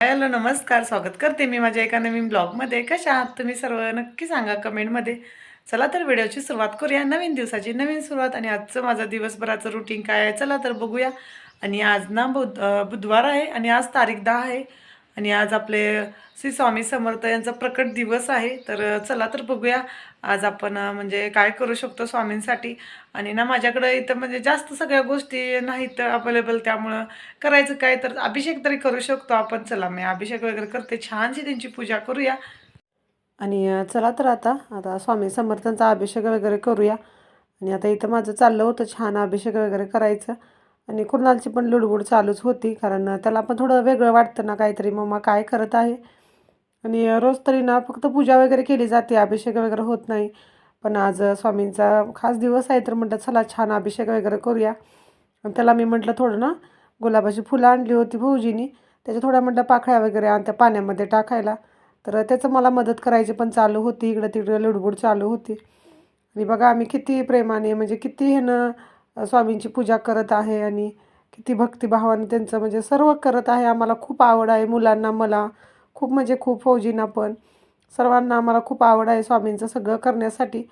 Hello नमस्कार. स्वागत करते मी माझ्या एका नवीन ब्लॉगमध्ये. कशा आहात तुम्ही सर्व? नक्की सांगा कमेंटमध्ये. चला तर व्हिडिओची सुरुवात करूया. नवीन दिवसाची नवीन सुरुवात आणि आजचं माझं दिवसभराचं रुटीन काय आहे? चला तर बघूया. आणि आज ना बुध बुधवार आहे आणि आज तारीख दहा आहे. आणि आज आपले श्री स्वामी समर्थ यांचा प्रकट दिवस आहे. तर चला तर बघूया आज आपण म्हणजे काय करू शकतो स्वामींसाठी. आणि ना माझ्याकडं इथं म्हणजे जास्त सगळ्या गोष्टी नाहीत अवेलेबल त्यामुळं करायचं काय तर अभिषेक तरी करू शकतो आपण. चला मी अभिषेक वगैरे करते. छानशी त्यांची पूजा करूया. आणि चला तर आता आता स्वामी समर्थांचा अभिषेक वगैरे करूया. आणि आता इथं माझं चाललं होतं छान अभिषेक वगैरे करायचं. आणि कुणालची पण लुडबुड चालूच होती कारण त्याला पण थोडं वेगळं वाटतं ना काहीतरी मम्मा काय करत आहे. आणि रोज तरी ना फक्त पूजा वगैरे केली जाते अभिषेक वगैरे होत नाही. पण आज स्वामींचा खास दिवस आहे तर म्हटलं चला छान अभिषेक वगैरे करूया. आणि त्याला मी म्हटलं थोडं ना गुलाबाची फुलं आणली होती भाऊजीनी त्याच्या थोड्या म्हटलं पाखळ्या वगैरे आणि त्या पाण्यामध्ये टाकायला. तर त्याचं मला मदत करायची पण चालू होती इकडं तिकडं लुडबुड चालू होती. आणि बघा आम्ही किती प्रेमाने म्हणजे किती ह्यानं स्वामींची पूजा करत आहे आणि किती भक्तिभावाने त्यांचं म्हणजे सर्व करत आहे. आम्हाला खूप आवड आहे मुलांना मला. खूप म्हणजे खूप फौजींना पण. सर्वांना आम्हाला खूप आवड आहे स्वामींचं सगळं करण्यासाठी.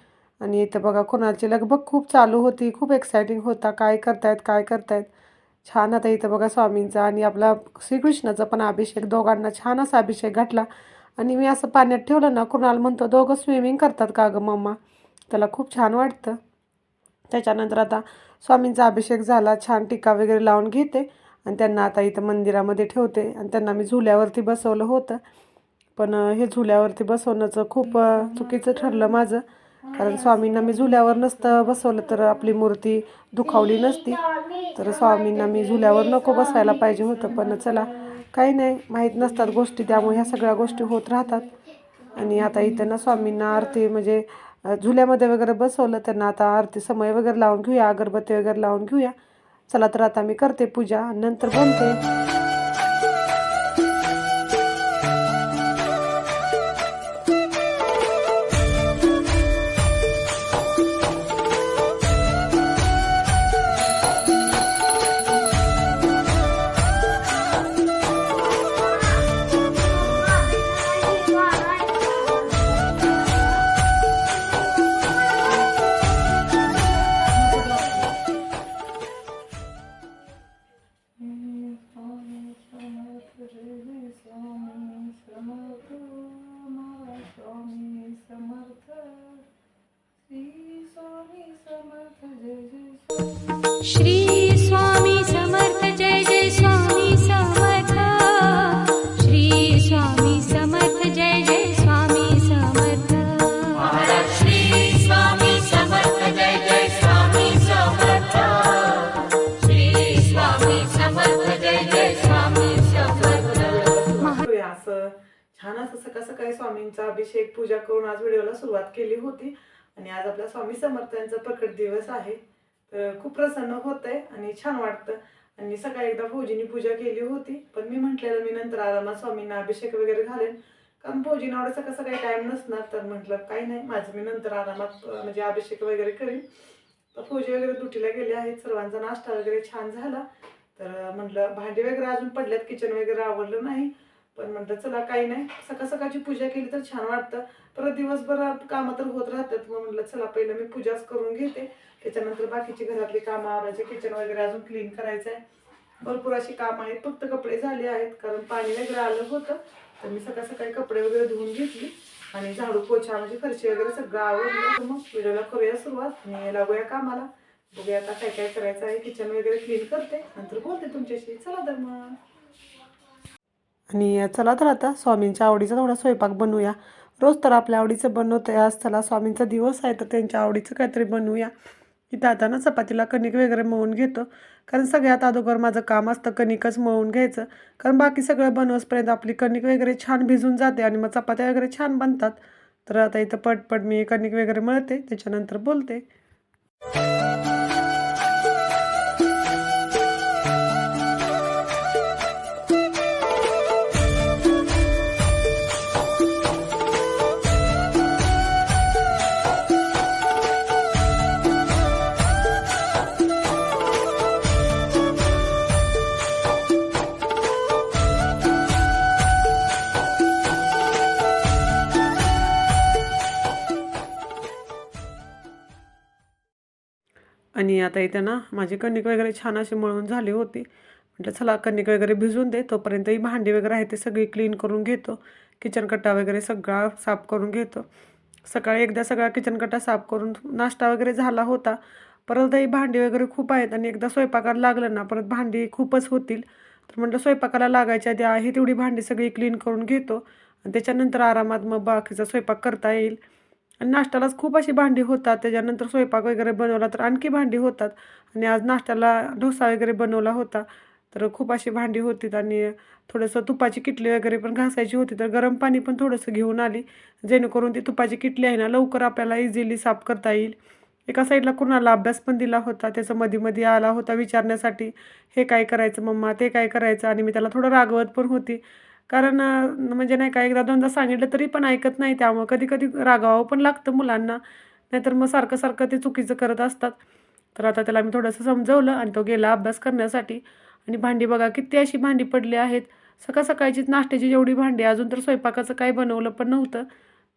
आणि इथं बघा कोणाची लगबग खूप चालू होती. खूप एक्सायटिंग होता. काय करतायत काय करतायत. छान आता इथं बघा स्वामींचा आणि आपला श्रीकृष्णाचा पण अभिषेक दोघांना छान असा अभिषेक घातला. आणि मी असं पाण्यात ठेवलं ना कुणाल म्हणतो दोघं स्विमिंग करतात का गं मम्मा? त्याला खूप छान वाटतं. त्याच्यानंतर आता स्वामींचा अभिषेक झाला छान टिका वगैरे लावून घेते. आणि त्यांना आता इथं मंदिरामध्ये ठेवते. आणि त्यांना मी झुल्यावरती बसवलं होतं. पण हे झुल्यावरती बसवण्याचं खूप चुकीचं ठरलं माझं. कारण स्वामींना मी झुल्यावर नसतं बसवलं तर आपली मूर्ती दुखावली नसती. तर स्वामींना मी झुल्यावर नको बसायला पाहिजे होतं. पण चला काही नाही. माहीत नसतात गोष्टी. त्यामुळे ह्या सगळ्या गोष्टी होत राहतात. आणि आता इथं ना स्वामींना आरती म्हणजे झुल्यामध्ये वगैरे बसवलं त्यांना आता आरती समय वगैरे लावून घेऊया अगरबत्ती वगैरे लावून घेऊया. चला तर आता मी करते पूजा नंतर बनते. श्री स्वामी समर्थ जय जय स्वामी समर्थ। श्री स्वामी समर्थ जय जय स्वामी समर्थ। श्री स्वामी समर्थ जय जय स्वामी समर्थ। श्री स्वामी समर्थ जय जय स्वामी समर्थ। करूया असं छान असं सकाळ सकाळी स्वामींचा अभिषेक पूजा करून आज व्हिडिओला सुरुवात केली होती. आणि आज आपला स्वामी समर्थांचा प्रकट दिवस आहे. तर खूप प्रसन्न होत आहे आणि छान वाटतं. आणि सकाळी एकदा फौजीनी पूजा केली होती पण मी म्हटलेलं मी नंतर आरामा स्वामींना अभिषेक वगैरे घालेन. कारण फौजीना एवढं सकाळ सकाळी टाईम नसणार तर म्हटलं काही नाही माझं मी नंतर आरामात म्हणजे अभिषेक वगैरे करीन. तर फौजी वगैरे दुटीला गेले आहेत सर्वांचा नाश्ता वगैरे छान झाला. तर म्हटलं भांडी वगैरे अजून पडल्यात किचन वगैरे आवडलं नाही. पण म्हटलं चला काही नाही सकाळ सकाळची पूजा केली तर छान वाटतं. परत दिवसभर कामं तर होत राहतात. मग म्हटलं चला पहिलं मी पूजाच करून घेते. त्याच्यानंतर बाकीची घरातली कामं आवरायचे. किचन वगैरे अजून क्लीन करायचं आहे भरपूर अशी कामं आहेत. फक्त कपडे झाले आहेत. कारण पाणी वगैरे आलं होतं. तर मी सकाळ सकाळी कपडे वगैरे धुवून घेतली. आणि झाडू पोछा म्हणजे फरशी वगैरे सगळं आवडलं तर मग व्हिडिओला करूया सुरुवात. आणि लागूया कामाला. बघूया आता काय काय करायचं आहे. किचन वगैरे क्लीन करते. नंतर बोलते तुमच्याशी. चला तर मग. आणि चला तर आता स्वामींच्या आवडीचा थोडा स्वयंपाक बनवूया. रोज तर आपल्या आवडीचं बनवतं आज चला स्वामींचा दिवस आहे तर त्यांच्या आवडीचं काहीतरी बनवूया. इथं आता ना चपातीला कणिक वगैरे मळून घेतो. कारण सगळ्यात अगोदर माझं काम असतं कणिकच मळून घ्यायचं. कारण बाकी सगळं बनवसपर्यंत आपली कणिक वगैरे छान भिजून जाते आणि मग चपात्या वगैरे छान बनतात. तर आता इथं पटपट मी कणिक वगैरे मळते त्याच्यानंतर बोलते. आणि आता इथं ना माझी कणिक वगैरे छान अशी मळून झाली होती. म्हटलं चला कणिक वगैरे भिजून दे तोपर्यंत ही भांडी वगैरे आहे ते सगळी क्लीन करून घेतो. किचन कट्टा वगैरे सगळा साफ करून घेतो. सकाळी एकदा सगळा किचन कट्टा साफ करून नाश्ता वगैरे झाला होता. परत ही भांडी वगैरे खूप आहेत आणि एकदा स्वयंपाकाला लागलं ना परत भांडी खूपच होतील. तर म्हटलं स्वयंपाकाला लागायच्या आधी आहे तेवढी भांडी सगळी क्लीन करून घेतो. आणि त्याच्यानंतर आरामात मग बाकीचा स्वयंपाक करता येईल. आणि नाश्त्यालाच खूप अशी भांडी होतात. त्याच्यानंतर स्वयंपाक वगैरे बनवला तर आणखी भांडी होतात. आणि आज नाश्त्याला डोसा वगैरे बनवला होता. तर खूप अशी भांडी होती आणि थोडंसं तुपाची किटली वगैरे पण घासायची होती. तर गरम पाणी पण थोडंसं घेऊन आली. जेणेकरून ती तुपाची किटली आहे ना लवकर आपल्याला इझिली साफ करता येईल. एका साईडला कुणाला अभ्यास पण दिला होता. त्याचं मध्ये मध्ये आला होता विचारण्यासाठी. हे काय करायचं मम्मा? ते काय करायचं? आणि मी त्याला थोडं रागवत पण होती. कारण म्हणजे नाही का एकदा दोनदा सांगितलं तरी पण ऐकत नाही त्यामुळं. कधी कधी रागावं पण लागतं मुलांना. नाहीतर मग सारखं सारखं ते चुकीचं करत असतात. तर आता त्याला मी थोडंसं समजवलं आणि तो गेला अभ्यास करण्यासाठी. आणि भांडी बघा किती अशी भांडी पडली आहेत. सकाळ सकाळचीच नाश्त्याची जेवढी भांडी अजून तर स्वयंपाकाचं काही बनवलं पण नव्हतं.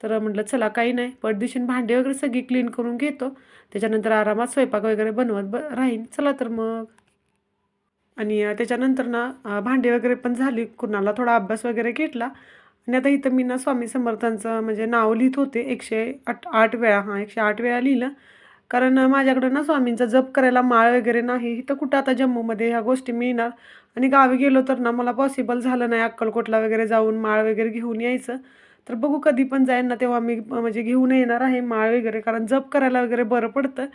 तर म्हटलं चला काही नाही. पडदिशीन भांडी वगैरे सगळी क्लीन करून घेतो. त्याच्यानंतर आरामात स्वयंपाक वगैरे बनवत ब राहीन. चला तर मग. आणि त्याच्यानंतर ना भांडे वगैरे पण झाली. कुणाला थोडा अभ्यास वगैरे घेतला. आणि आता इथं मी ना स्वामी समर्थांचं म्हणजे नाव लिहित होते. एकशे आठ आठ वेळा हां एकशे आठ वेळा लिहिलं. कारण माझ्याकडं ना स्वामींचा जप करायला माळ वगैरे नाही. इथं कुठं आता जम्मूमध्ये ह्या गोष्टी मिळणार? आणि गावी गेलो तर ना मला पॉसिबल झालं नाही अक्कलकोटला वगैरे जाऊन माळ वगैरे घेऊन यायचं. तर बघू कधी पण जाईन ना तेव्हा मी म्हणजे घेऊन येणार आहे माळ वगैरे. कारण जप करायला वगैरे बरं पडतं.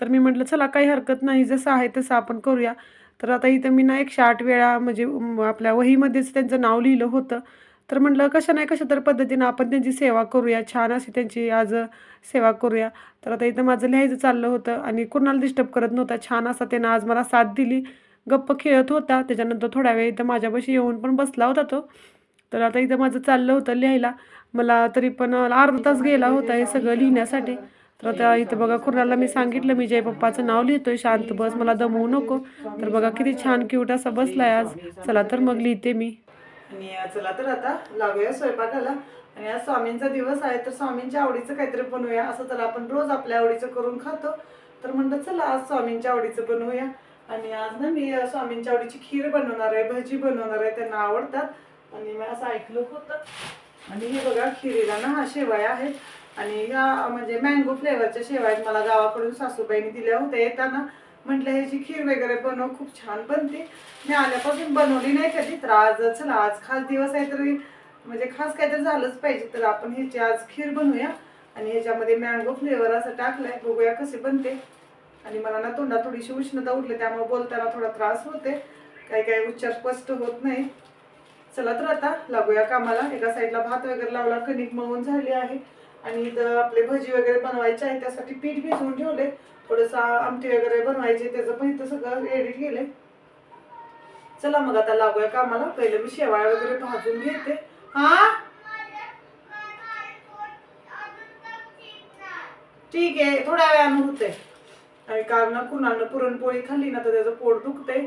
तर मी म्हटलं चला काही हरकत नाही. जसं आहे तसं आपण करूया. तर आता इथं मी ना एकशे आठ वेळा म्हणजे आपल्या वहीमध्येच त्यांचं नाव लिहिलं होतं. तर म्हटलं कशा नाही कशा तर पद्धतीनं आपण त्यांची सेवा करूया. छान अशी त्यांची आज सेवा करूया. तर आता इथं माझं लिहायचं चाललं होतं आणि कुणाला डिस्टर्ब करत नव्हता. छान असा त्यानं आज मला साथ दिली. गप्प खेळत होता. त्याच्यानंतर थोड्या वेळ इथं माझ्यापाशी येऊन पण बसला होता तो. तर आता इथं माझं चाललं होतं लिहायला. मला तरी पण अर्धा तास गेला होता हे सगळं लिहिण्यासाठी. तर आता इथं बघा कुणाला मी सांगितलं मी जय पप्पाचं नाव लिहितोय शांत बस मला दमवू नको. तर बघा किती छान क्यूट असा बसलाय आज. चला तर मग लिहिते मी. आणि चला तर आता लागूया स्वयंपाकाला. आणि आज स्वामींचा दिवस आहे तर स्वामींच्या आवडीचं काहीतरी बनवूया. असं तर आपण रोज आपल्या आवडीचं करून खातो. तर म्हणलं चला आज स्वामींच्या आवडीचं बनवूया. आणि आज ना मी स्वामींच्या आवडीची खीर बनवणार आहे भजी बनवणार आहे त्यांना आवडतात. आणि मी असं ऐकलं होतं. आणि हे बघा खिरीला ना हा शेवाया आहेत आणि म्हणजे मँगो फ्लेवरच्या शेवाया मला गावाकडून सासूबाईंनी दिल्या होत्या. येताना म्हटलं ह्याची खीर वगैरे बनव खूप छान बनते. मी आल्यापासून बनवली नाही कधी तर आज चला आज खास दिवस आहे तरी म्हणजे खास काहीतरी झालंच पाहिजे तर आपण ह्याची आज खीर बनवूया. आणि ह्याच्यामध्ये मँगो फ्लेवर असं टाकलंय बघूया कसे बनते. आणि मला ना तोंडात थोडीशी उष्णता उठली त्यामुळे बोलताना थोडा त्रास होते. काही काही उच्चार स्पष्ट होत नाही. चला तर आता लागूया कामाला. एका साईडला भात वगैरे लावला कणिक मळून झाली आहे. आणि इथं आपले भजी वगैरे बनवायचे आहे त्यासाठी पीठ भिजवून ठेवले. थोडंसं आमटी वगैरे बनवायचे त्याचं पण इथं सगळं रेडी केले चला मग आता लागूया कामाला. पहिलं मी शेवाळ्या वगैरे भाजून घेते. हा? ठीक आहे थोड्या वेळानं होते आणि कारण कुणाला पुरणपोळी खाल्ली ना तर त्याचं पोट दुखते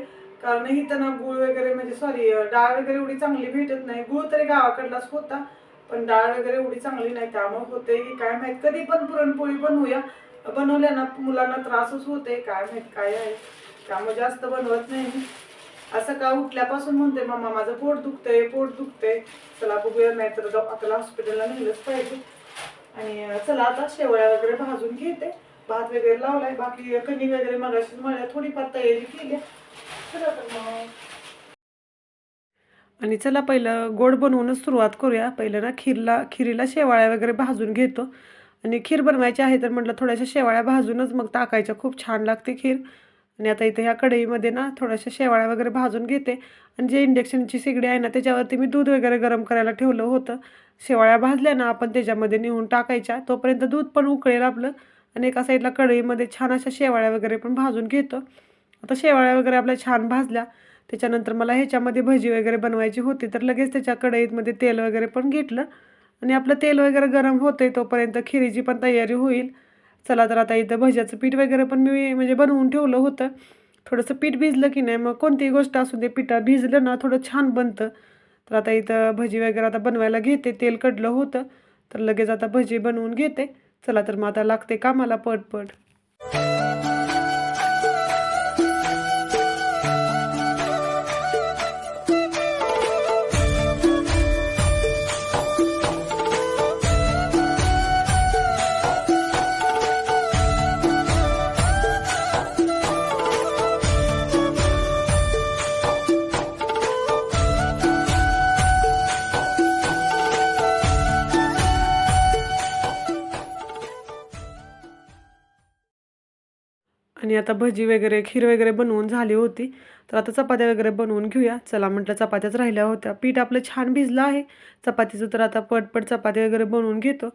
कारण इथं ना गुळ वगैरे म्हणजे सॉरी डाळ वगैरे एवढी चांगली भेटत नाही. गुळ तरी गावाकडलाच होता. पण डाळ वगैरे एवढी चांगली नाही त्यामुळे होते की काय माहीत कधी पण पुरणपोळी बनवूया. बनवल्या ना मुलांना त्रासच होते काय माहीत काय आहे. त्यामुळे जास्त बनवत नाही मी. असं का उठल्यापासून म्हणते मम्मा माझं पोट दुखतंय पोट दुखतंय. चला बघूया नाही तर आपल्याला हॉस्पिटलला नेलंच पाहिजे. आणि चला आता शेवळ्या वगैरे भाजून घेते. भात वगैरे लावलाय बाकी कणी वगैरे मगाशी मला थोडीफार तयारी केली. चला तर मग आणि चला पहिलं गोड बनवूनच सुरुवात करूया. पहिलं ना खीरला खिरीला शेवाळ्या वगैरे भाजून घेतो. आणि खीर बनवायची आहे तर म्हटलं थोड्याशा शेवाळ्या भाजूनच मग टाकायच्या. खूप छान लागते खीर. आणि आता इथे ह्या कढईमध्ये ना थोड्याशा शेवाळ्या वगैरे भाजून घेते. आणि जे इंडक्शनची शेगडी आहे ना त्याच्यावरती मी दूध वगैरे गरम करायला ठेवलं होतं. शेवाळ्या भाजल्या ना आपण त्याच्यामध्ये नेऊन टाकायच्या. तोपर्यंत दूध पण उकळेल आपलं. आणि एका साईडला कढईमध्ये छान अशा शेवाळ्या वगैरे पण भाजून घेतो. आता शेवाळ्या वगैरे आपल्या छान भाजल्या. त्याच्यानंतर मला ह्याच्यामध्ये भजी वगैरे बनवायची होती तर लगेच त्याच्या कढईतमध्ये तेल वगैरे पण घेतलं. आणि आपलं तेल वगैरे गरम होते तोपर्यंत खिरीची पण तयारी होईल. चला तर आता इथं भज्याचं पीठ वगैरे पण मी म्हणजे बनवून ठेवलं होतं. थोडंसं पीठ भिजलं की नाही मग कोणतीही गोष्ट असू दे पिठा भिजलं ना थोडं छान बनतं. तर आता इथं भजी वगैरे आता बनवायला घेते तेल कडलं होतं. तर लगेच आता भजी बनवून घेते. चला तर मग आता लागते कामाला पट आता भजी वगैरे खीर वगैरे बनवून झाली होती. तर आता चपात्या वगैरे बनवून घेऊया. चला म्हटलं चपात्याच राहिल्या होत्या. पीठ आपलं छान भिजलं आहे. चपातीचं तर आता पटपट चपाती वगैरे बनवून घेतो.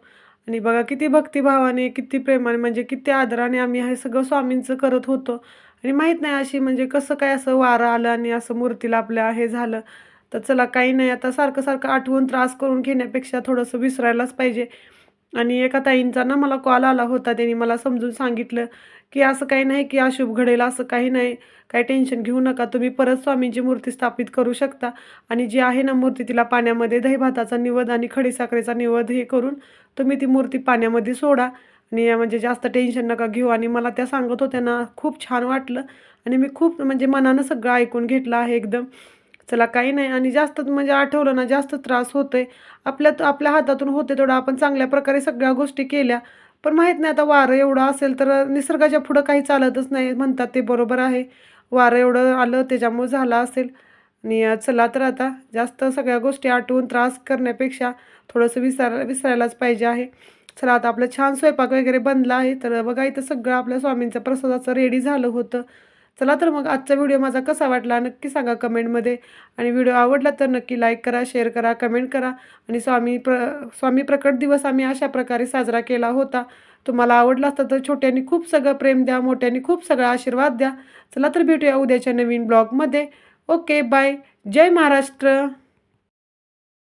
आणि बघा किती भक्तिभावाने किती प्रेमाने म्हणजे किती आदराने आम्ही हे सगळं स्वामींचं करत होतो. आणि माहीत नाही अशी म्हणजे कसं काय असं वारं आलं आणि असं मूर्तीला आपल्या हे झालं. तर चला काही नाही आता सारखं सारखं आठवून त्रास करून घेण्यापेक्षा थोडंसं विसरायलाच पाहिजे. आणि एका ताईंचा ना मला कॉल आला होता. त्यांनी मला समजून सांगितलं की असं काही नाही की अशुभ घडेल असं काही नाही. काही टेन्शन घेऊ नका. तुम्ही परत स्वामींची मूर्ती स्थापित करू शकता. आणि जी आहे ना मूर्ती तिला पाण्यामध्ये दहीभाताचा निवद आणि खडीसाखरेचा निवद हे करून तुम्ही ती मूर्ती पाण्यामध्ये सोडा. आणि या म्हणजे जास्त टेन्शन नका घेऊ. आणि मला त्या सांगत होत्या ना खूप छान वाटलं. आणि मी खूप म्हणजे मनानं सगळं ऐकून घेतलं आहे एकदम. चला काही नाही. आणि जास्त म्हणजे आठवलं ना जास्त त्रास होतोय. आपल्या आपल्या हातातून होते तेवढं. आपण चांगल्या प्रकारे सगळ्या गोष्टी केल्या. पण माहीत नाही आता वारं एवढं असेल तर निसर्गाच्या पुढं काही चालतच नाही. म्हणतात ते बरोबर आहे. वारं एवढं आलं त्याच्यामुळे झालं असेल. आणि चला तर आता जास्त सगळ्या गोष्टी आठवून त्रास करण्यापेक्षा थोडंसं विसर विसरायलाच पाहिजे आहे. चला आता आपलं छान स्वयंपाक वगैरे बनला आहे. तर बघा इथं सगळं आपल्या स्वामींचं प्रसादाचं रेडी झालं होतं. चला तर मग आजचा व्हिडिओ माझा कसा वाटला नक्की सांगा कमेंटमध्ये आणि व्हिडिओ आवडला तर नक्की लाईक करा शेअर करा कमेंट करा. आणि स्वामी प्र स्वामी प्रकट दिवस आम्ही अशा प्रकारे साजरा केला होता. तुम्हाला आवडला असता तर छोट्यांनी खूप सगळं प्रेम द्या मोठ्यांनी खूप सगळा आशीर्वाद द्या. चला तर भेटूया उद्याच्या नवीन ब्लॉगमध्ये ओके बाय जय महाराष्ट्र.